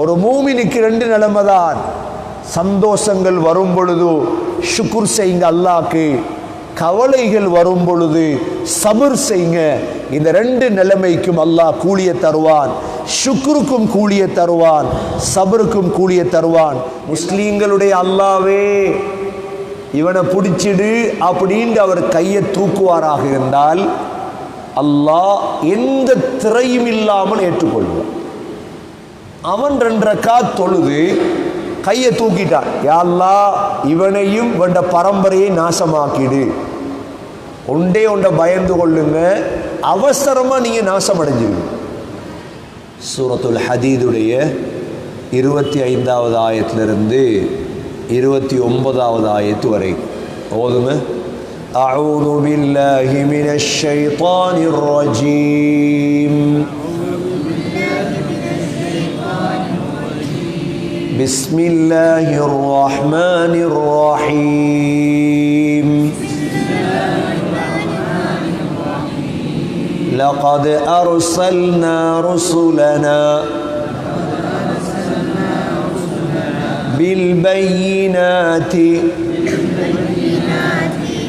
ஒரு மூமினுக்கு ரெண்டு நிலைமை தான் சந்தோஷங்கள் வரும் பொழுது ஷுக்குர் செய்யுங்க அல்லாக்கு. கவலைகள் வரும் பொழுது சபர் செய்யுங்க இந்த ரெண்டு நிலைமைக்கும் அல்லாஹ் கூலிய தருவான். சுக்குருக்கும் கூலிய தருவான். சபருக்கும் கூலிய தருவான். முஸ்லீம்களுடைய அல்லாவே இவனை பிடிச்சிடு அப்படின்னு அவர் கையை தூக்குவாராக இருந்தால் அல்லாஹ் எந்த திரையும் இல்லாமல் ஏற்றுக்கொள்வான். அவன் ரெண்டரைக்கா தொழுது கையை தூக்கிட்டான் யாழ்லா இவனையும் இவண்ட பரம்பரையை நாசமாக்கிடு ஒண்டே ஒன்றை பயந்து கொள்ளுங்க அவசரமா நீங்க நாசம் அடைஞ்சிருங்க சூரத்துல் ஹதீதுடைய இருபத்தி ஐந்தாவது ஆயத்திலிருந்து இருபத்தி ஒன்பதாவது ஆயத்து வரை ஓதுங்க أعوذ بالله من الشيطان الرجيم بسم الله الرحمن الرحيم. لقد أرسلنا رسلنا بالبينات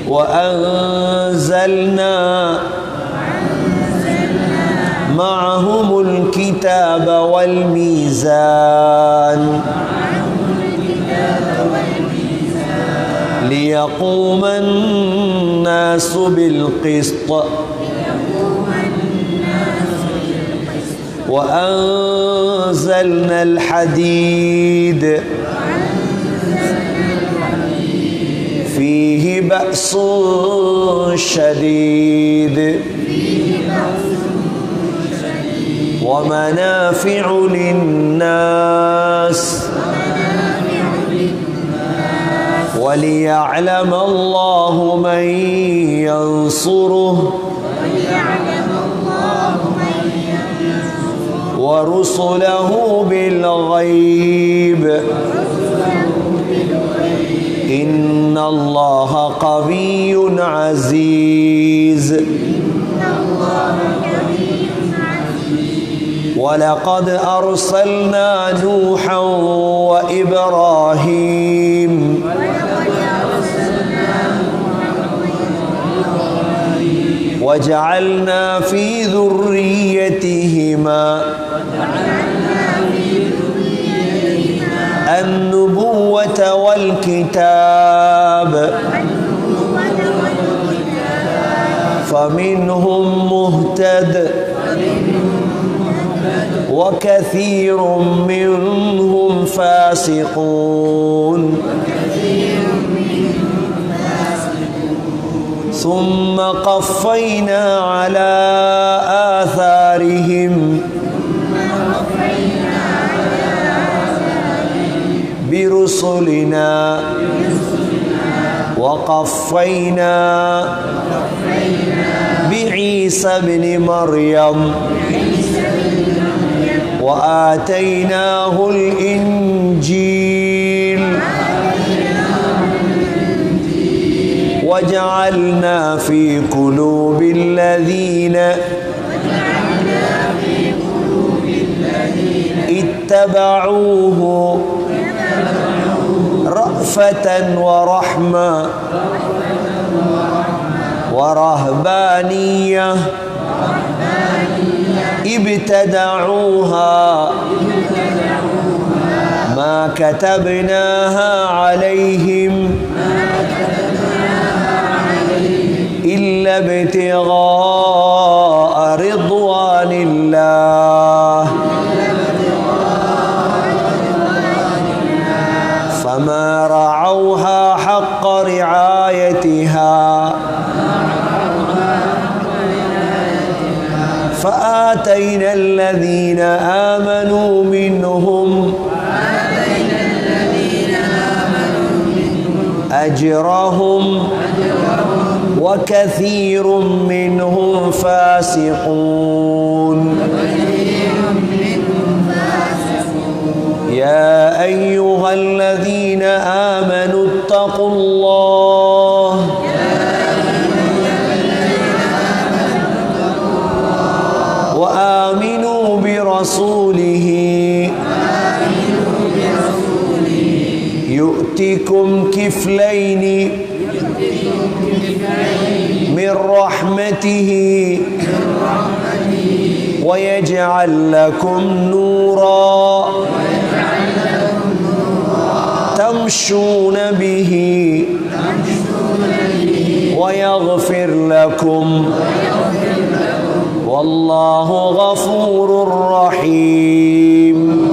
وأنزلنا معهم الكتاب والميزان. ليقوم الناس بالقسط. وأنزلنا الحديد. فيه بأس شديد. ومنافع للناس. وليعلم الله من ينصره. ورسله بالغيب. إن الله قوي عزيز. ولقد أرسلنا نوحا وإبراهيم وجعلنا في ذريتهما النبوة والكتاب. فمنهم مهتد وكثير منهم فاسقون. ثم قفينا على آثارهم. برسلنا. وقفينا بعيسى ابن مريم. وآتيناه الإنجيل. وجعلنا في قلوب الذين اتبعوه رأفة ورحمة ورهبانية ابتدعوها ما كتبناها عليهم ابتغاء كثير منهم فاسقون. يا أيها الذين آمنوا اتقوا الله. وآمنوا برسوله. يؤتكم كفلين رحمته ويجعل لكم نورا تمشون به ويغفر لكم. والله غفور رحيم.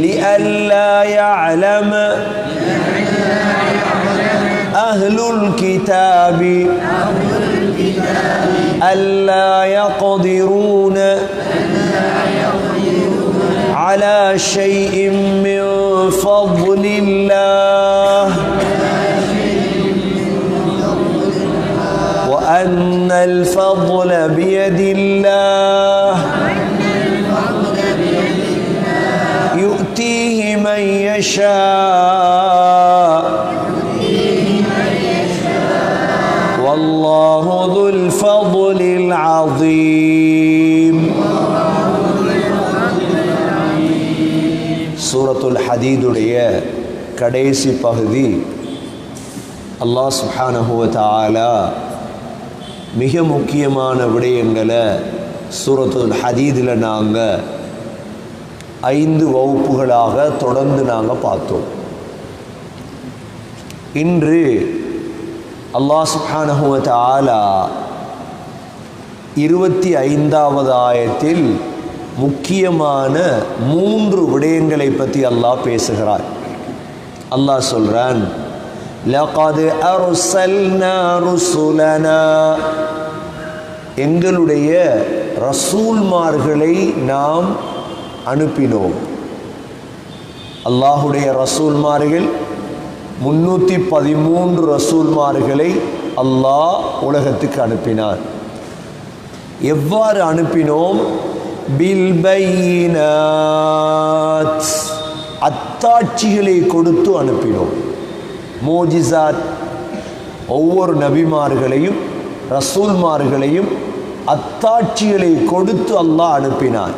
لئلا يعلم أهل الكتاب ألا يقدرون على شيء من فضل الله وأن الفضل بيد கடைசி பகுதி. அல்லாஹ் சுஹானஹுவத் ஆலா மிக முக்கியமான விடயங்களை சூரத்துல் ஹதீதில் நாங்கள் ஐந்து வகுப்புகளாக தொடர்ந்து நாங்கள் பார்த்தோம். இன்று அல்லாஹ் சுஹானஹுவத் ஆலா இருபத்தி ஐந்தாவது ஆயத்தில் முக்கியமான மூன்று விடயங்களை பற்றி அல்லாஹ் பேசுகிறார். அல்லாஹ் சொல்றான் லகது அருசல்னா ருசுலனா. எங்களுடைய ரசூல்மார்களை நாம் அனுப்பினோம். அல்லாஹுடைய ரசூல்மார்கள் முன்னூற்றி பதிமூன்று ரசூல்மார்களை அல்லாஹ் உலகத்துக்கு அனுப்பினார். எவ்வாறு அனுப்பினோம்? பில்பையினாத் அத்தாட்சிகளை கொடுத்து அனுப்பினோம். மோஜிசாத் ஒவ்வொரு நபிமார்களையும் ரசூல்மார்களையும் அத்தாட்சிகளை கொடுத்து அல்லாஹ் அனுப்பினான்.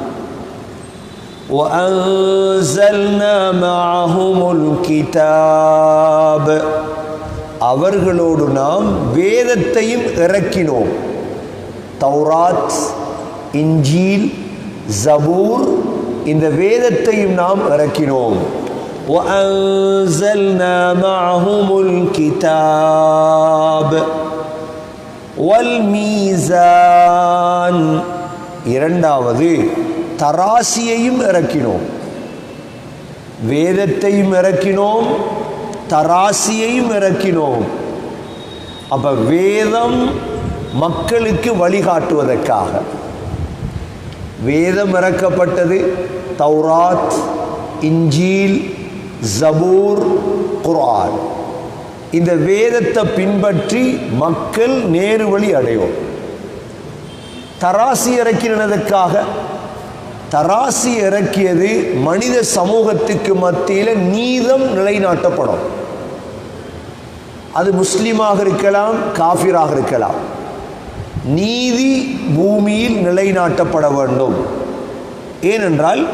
அவர்களோடு நாம் வேதத்தையும் இறக்கினோம். தௌராத் இஞ்சீல் ஜபூர் இந்த வேதத்தையும் நாம் இறக்கினோம் وأنزلنا معهم الكتاب والميزان இரண்டாவது தராசியையும் இறக்கினோம் வேதத்தையும் இறக்கினோம் தராசியையும் இறக்கினோம் அப்ப வேதம் மக்களுக்கு வழிகாட்டுவதற்காக வேதம் இறக்கப்பட்டது. தௌராத் இஞ்சீல் ஜபூர் குரான் இந்த வேதத்தை பின்பற்றி மக்கள் நேரு வழி அடையும் தராசி இறக்கினதுக்காக தராசி இறக்கியது மனித சமூகத்துக்கு மத்தியில் நீதம் நிலைநாட்டப்படும். அது முஸ்லீமாக இருக்கலாம் காஃபிராக இருக்கலாம். நீதி பூமியில் நிலைநாட்டப்பட வேண்டும். ஏனென்றால்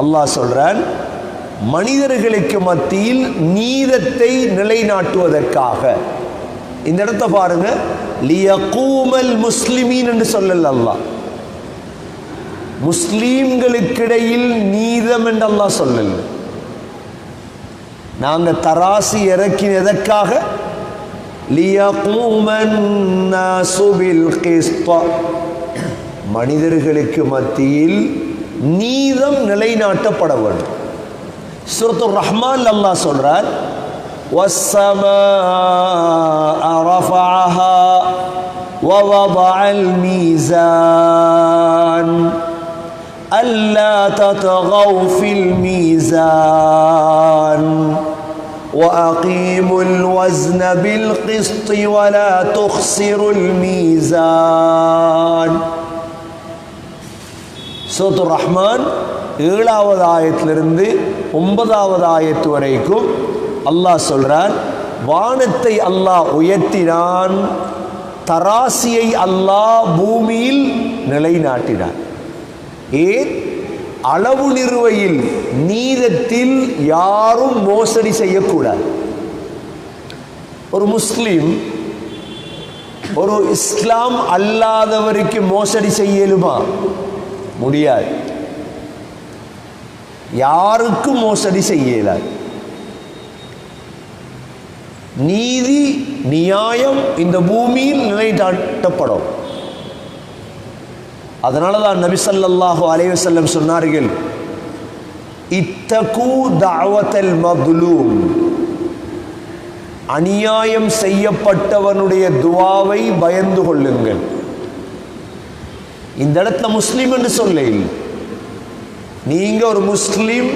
அல்லாஹ் சொல்றான் மனிதர்களுக்கு மத்தியில் நீதத்தை நிலைநாட்டுவதற்காக. இந்த இடத்த பாருங்க லியகூமல் முஸ்லிமீன் என்று சொல்லல அல்லாஹ். முஸ்லீம்களுக்கிடையில் நீதம் என்று அல்லாஹ் சொல்லல. நாங்க தராசி இறக்கினதற்காக மனிதர்களுக்கு மத்தியில் நீதம் நிலைநாட்டப்பட வேண்டும் சுரத்து ரஹ்மான் அல்லாஹ் சொல்றார் والسماء رفعها ووضع الميزان ألا تطغوا في الميزان وأقيموا الوزن بالقسط ولا تخسروا الميزان சூத்து ரஹ்மான் ஏழாவது ஆயத்திலிருந்து ஒன்பதாவது ஆயத்து வரைக்கும் அல்லாஹ் சொல்றான் வானத்தை அல்லாஹ் உயர்த்தினான் தராசியை அல்லாஹ் பூமியில் நிலைநாட்டினான் ஏன் அளவு நிறுவையில் நீதத்தில் யாரும் மோசடி செய்யக்கூடாது. ஒரு முஸ்லீம் ஒரு இஸ்லாம் அல்லாதவருக்கு மோசடி செய்யலுமா? முடியாது. யாருக்கும் மோசடி செய்யலாது? நீதி நியாயம் இந்த பூமியில் நிலைநாட்டப்படும். அதனால தான் நபிசல்லாஹு ஸல்லல்லாஹு அலைஹி சொன்னார்கள் இத்தகு தாவத்தல் மதுலூம் அநியாயம் செய்யப்பட்டவனுடைய துவாவை பயந்து கொள்ளுங்கள். இந்த இடத்துல முஸ்லீம் என்று சொல்ல நீங்க ஒரு முஸ்லீம்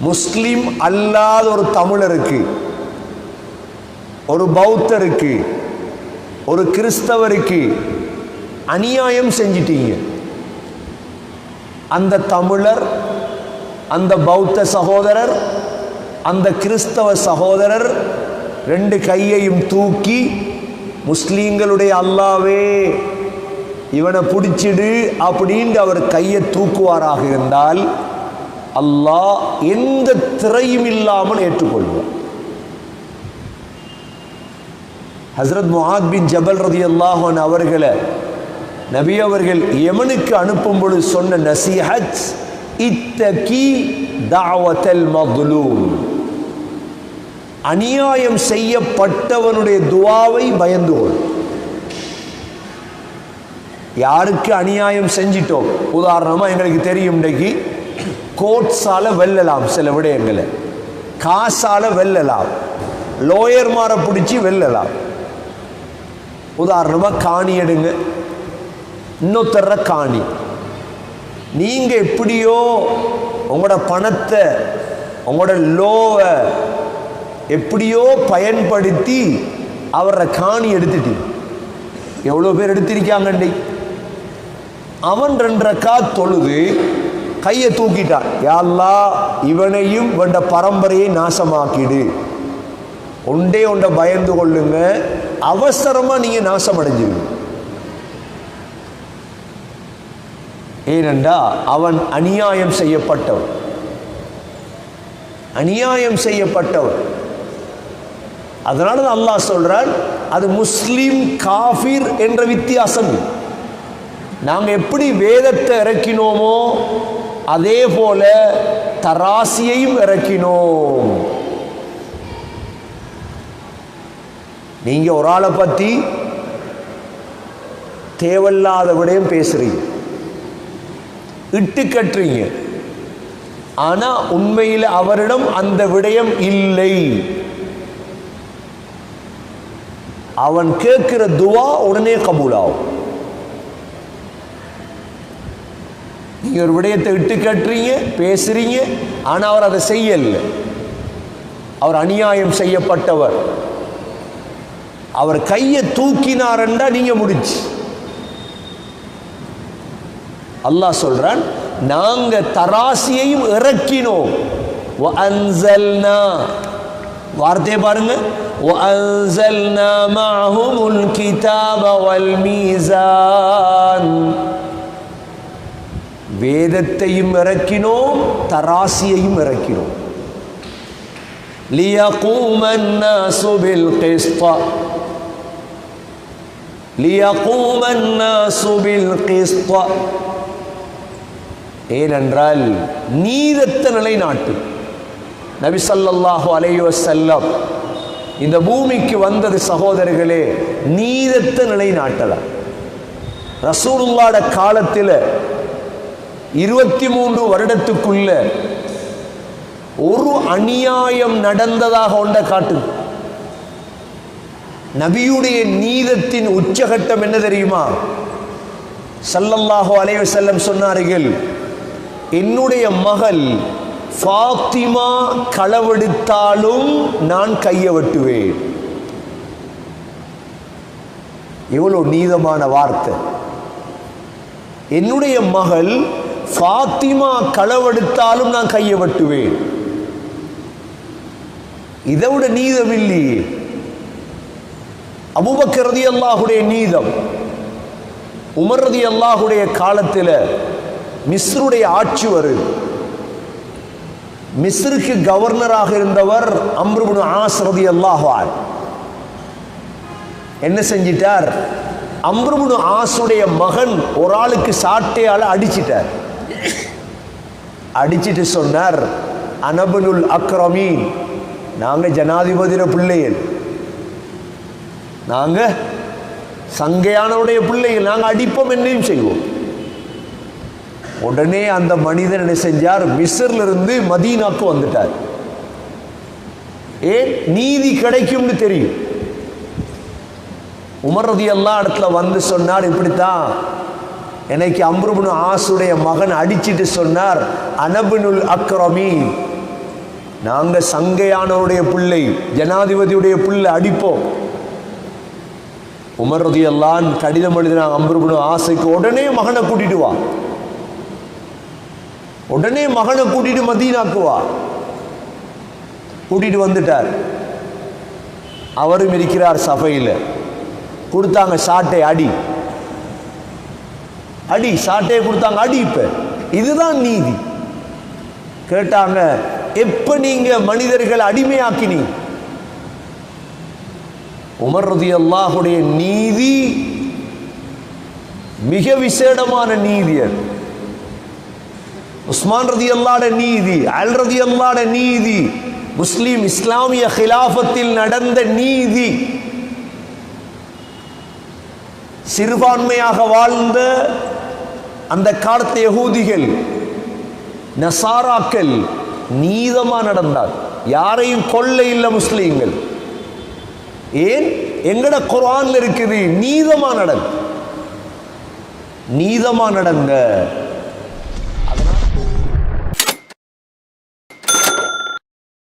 முஸ்லீம் அல்லாத ஒரு தமிழருக்கு ஒரு பௌத்தருக்கு ஒரு கிறிஸ்தவருக்கு அநியாயம் செஞ்சிட்டீங்க. அந்த தமிழர் அந்த பௌத்த சகோதரர் அந்த கிறிஸ்தவ சகோதரர் ரெண்டு கையையும் தூக்கி முஸ்லீம்களுடைய அல்லாவே இவனை பிடிச்சிடு அப்படின்னு அவர் கையை தூக்குவாராக இருந்தால் அல்லாஹ் எந்த திரையும் இல்லாமல் ஏற்றுக்கொள்வார். ஹஸ்ரத் முஹாத் பின் ஜபல் ரதி அல்லாஹன் அவர்களை நபி அவர்கள் யமனுக்கு அனுப்பும் பொழுது சொன்ன நசிஹத் இத்தகி தாவத்தல் மகுலூம் அநியாயம் செய்யப்பட்டவனுடைய துவாவை பயந்து கொள். யாருக்கு அநியாயம் செஞ்சிட்டோம்? உதாரணமா எங்களுக்கு தெரியும் இன்றைக்கு கோட்ஸால வெல்லலாம் சில விடயங்களை. காசால வெல்லலாம். லோயர்மாரை பிடிச்சி வெல்லலாம். உதாரணமா காணி எடுங்க. இன்னொருத்தர காணி. நீங்க எப்படியோ உங்களோட பணத்தை உங்களோட லோவை எப்படியோ பயன்படுத்தி அவரை காணி எடுத்துட்டீங்க எவ்வளோ பேர் எடுத்திருக்காங்கண்டி அவன் ரெண்டரைக்கா தொழுது கையை தூக்கிட்டான். யாழ்லா இவனையும் வேண்ட பரம்பரையை நாசமாக்கிடு. ஒன்றே ஒன்றை பயந்து கொள்ளுங்க. அவசரமாக நீங்கள் நாசம் அடைஞ்சிருங்க ஏனென்றா அவன் அநியாயம் செய்யப்பட்டவன். அநியாயம் செய்யப்பட்டவன். அதனால தான் அல்லாஹ் சொல்றான் அது முஸ்லீம் காஃபிர் என்ற வித்தியாசம். நாங்க எப்படி வேதத்தை இறக்கினோமோ அதே போல தராசியையும் இறக்கினோம். நீங்க ஒரு ஆளை பத்தி தேவையில்லாத விடயம் பேசுறீங்க. இட்டு கட்டுறீங்க ஆனா உண்மையில் அவரிடம் அந்த விடயம் இல்லை. அவன் கேட்கிற துவா உடனே கபூலாகும். நீங்க ஒரு விடயத்தை இட்டு கட்டுறீங்க பேசுறீங்க ஆனா அவர் அதை செய்யலை. அவர் அநியாயம் செய்யப்பட்டவர். அவர் கையை தூக்கினாரண்டா நீங்க முடிச்சு அல்லாஹ் சொல்றான் நாங்க தராசியையும் இறக்கினோம் وأنزلنا வார்த்தையை பாருங்க وأنزلنا معهم الكتاب والميزان வேதத்தையும் இறக்கினோம் தராசியையும் இறக்கினோம் ليقوم الناس بالقسط ليقوم الناس بالقسط ஏனென்றால் நீதத்த நிலைநாட்டு. நபி ஸல்லல்லாஹு செல்லம் இந்த பூமிக்கு வந்தது சகோதரர்களே நீதத்த நிலைநாட்டலாம் ரசூலுல்லாட காலத்தில் இருபத்தி மூன்று வருடத்துக்குள்ள ஒரு அநியாயம் நடந்ததாக ஒன்ற காட்டுது. நபியுடைய நீதத்தின் உச்சகட்டம் என்ன தெரியுமா? சல்லல்லாஹோ அலைஹி செல்லம் சொன்னார்கள் என்னுடைய மகள் ஃபாத்திமா களவெடுத்தாலும் நான் கையை வெட்டுவேன். எவ்வளோ நீதமான வார்த்தை. என்னுடைய மகள் ஃபாத்திமா களவெடுத்தாலும் நான் கையை வெட்டுவேன். இதை விட நீதம் இல்லையே அபுபக்கரதி அல்லாஹுடைய நீதம் உமர்ரதி அல்லாஹுடைய காலத்தில் மிஸ்ருடைய ஆட்சி வரும் மிஸ்ருக்கு கவர்னராக இருந்தவர் அம்ருபுனு ஆசிரதி அல்லாஹார் என்ன செஞ்சிட்டார்? அம்ருபுனு ஆசுடைய மகன் ஒரு ஆளுக்கு சாட்டையால் அடிச்சிட்டார். அடிச்சிட்டு சொன்னார் அனபனுல் அக்ரமீன் நாங்க ஜனாதிபதியோட பிள்ளைகள். நாங்க சங்கையானவருடைய பிள்ளைகள் நாங்க அடிப்போம் என்னையும் செய்வோம். உடனே அந்த மனிதன் என்ன செஞ்சார்? மிஸ்ர்ல இருந்து மதீனாக்கு வந்துட்டார். ஏன்? நீதி கிடைக்கும்னு தெரியும். உமரதி எல்லா இடத்துல வந்து சொன்னார் இப்படித்தான். எனக்கு அம்ருபுனு ஆசுடைய மகன் அடிச்சிட்டு சொன்னார் அனபுனுல் அக்ரமி. நாங்க சங்கையானவருடைய பிள்ளை ஜனாதிபதியுடைய பிள்ளை அடிப்போம். உமர் ரதி எல்லாம் கடிதம் எழுதினாங்க அம்ருபுனு ஆசைக்கு உடனே மகனை கூட்டிட்டு வா. உடனே மகனை கூட்டிட்டு மதீனாக்குவா. கூட்டிட்டு வந்துட்டார். அவரும் இருக்கிறார் சபையில். கொடுத்தாங்க சாட்டை அடி. அடி சாட்டையை கொடுத்தாங்க அடி இப்ப. இதுதான் நீதி. கேட்டாங்க எப்ப நீங்க மனிதர்கள் அடிமையாக்கினீங்க? உமர் ரதி அல்லாஹுடைய நீதி மிக விசேடமான நீதி அது. உஸ்மான் ரதி அல்லாட நீதி அல் ரதி அல்லாட நீதி முஸ்லீம் இஸ்லாமிய ஹிலாஃபத்தில் நடந்த நீதி. சிறுபான்மையாக வாழ்ந்த அந்த காலத்து யகூதிகள் நசாராக்கள் நீதமா நடந்தார். யாரையும் கொல்ல இல்லை முஸ்லீம்கள். ஏன்? எங்கட குரான்ல இருக்குது நீதமா நடங்க நீதமா நடங்க.